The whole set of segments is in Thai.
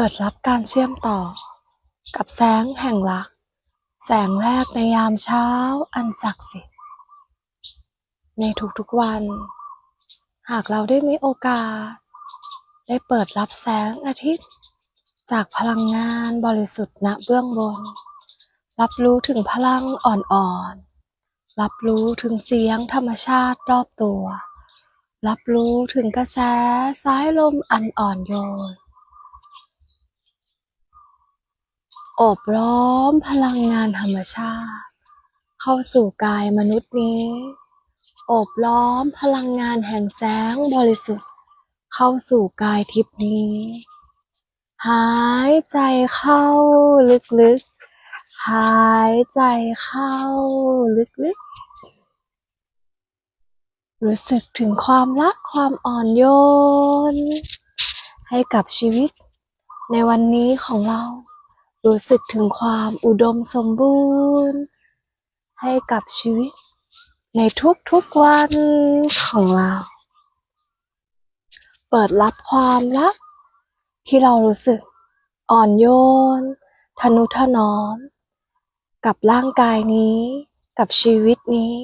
เปิดรับการเชื่อมต่อ กับแสงแห่งรัก แสงแรกในยามเช้าอันศักดิ์สิทธิ์ ในทุกๆวัน หากเราได้มีโอกาส ได้เปิดรับแสงอาทิตย์ จากพลังงานบริสุทธิ์ณเบื้องบน รับรู้ถึงพลังอ่อนๆ รับรู้ถึงเสียงธรรมชาติรอบตัว รับรู้ถึงกระแสสายลมอันอ่อนโยน โอบล้อมพลังงานธรรมชาติ เข้าสู่กายมนุษย์นี้ โอบล้อมพลังงานแห่งแสงบริสุทธิ์ เข้าสู่กายทิพนี้ หายใจเข้าลึกๆ หายใจเข้าลึกๆรู้สึกถึงความรักความอ่อนโยน ให้กับชีวิตในวันนี้ของเรา รู้สึกถึงความอุดมสมบูรณ์ ให้กับชีวิต ในทุกๆวันของเรา เปิดรับความรักที่เรารู้สึกอ่อนโยน ทนุถนอม กับร่างกายนี้ กับชีวิตนี้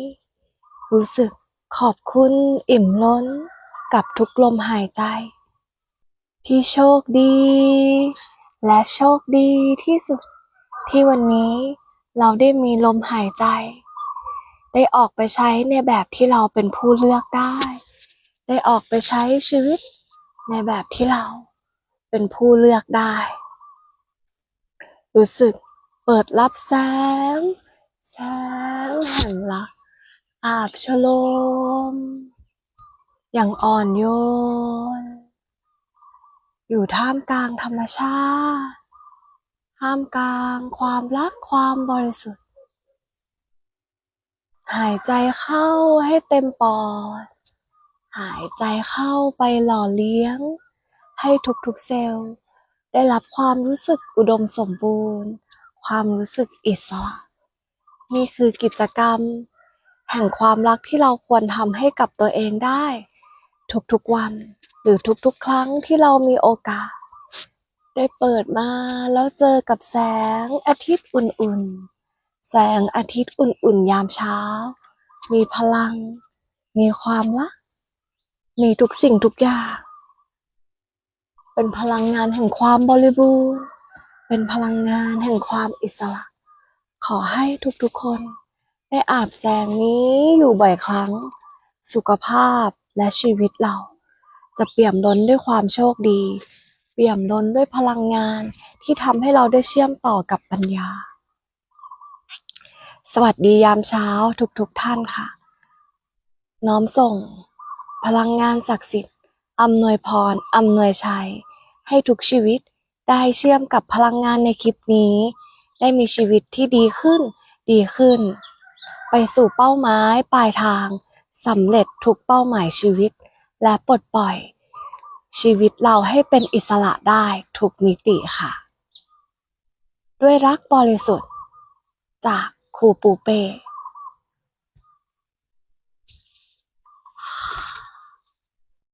รู้สึกขอบคุณอิ่มล้น กับทุกลมหายใจ ที่โชคดี และโชคดีที่สุดที่วันนี้เราได้มีลมหายใจ ได้ออกไปใช้ในแบบที่เราเป็นผู้เลือกได้ ได้ออกไปใช้ชีวิตในแบบที่เราเป็นผู้เลือกได้ รู้สึกเปิดรับแสง แสงแห่งรักอาบชโลม อย่างอ่อนโยน อยู่ท่ามกลางธรรมชาติ ท่ามกลางความรักความบริสุทธิ์ หายใจเข้าให้เต็มปอด หายใจเข้าไปหล่อเลี้ยง ให้ทุกๆเซลล์ ได้รับความรู้สึกอุดมสมบูรณ์ ความรู้สึกอิสระ นี่คือกิจกรรม แห่งความรักที่เราควรทำให้กับตัวเองได้ ทุกๆวัน หรือทุกๆ ครั้งที่เรามีโอกาส ได้เปิดมาแล้วเจอกับแสงอาทิตย์อุ่นๆ แสงอาทิตย์อุ่นๆ ยามเช้า มีพลัง มีความรักมีทุกสิ่งทุกอย่าง เป็นพลังงานแห่งความบริบูรณ์ เป็นพลังงานแห่งความอิสระ ขอให้ทุกๆคน ได้อาบแสงนี้อยู่บ่อยครั้ง สุขภาพ และชีวิตเรา จะเปี่ยมล้นด้วยความโชคดี เปี่ยมล้นด้วยพลังงานที่ทำให้เราได้เชื่อมต่อกับปัญญา สวัสดียามเช้าทุกๆทท่านค่ะ น้อมส่ง พลังงานศักดิ์สิทธิ์อำนวยพรอำนวยชัย ให้ทุกชีวิตได้เชื่อมกับพลังงานในคลิปนี้ ได้มีชีวิตที่ดีขึ้น ดีขึ้น ไปสู่เป้าหมายปลายทาง สำเร็จทุกเป้าหมายชีวิต และปลดปล่อย ชีวิตเราให้เป็นอิสระได้ทุกมิติค่ะ ด้วยรักบริสุทธิ์ จากครูปูเป้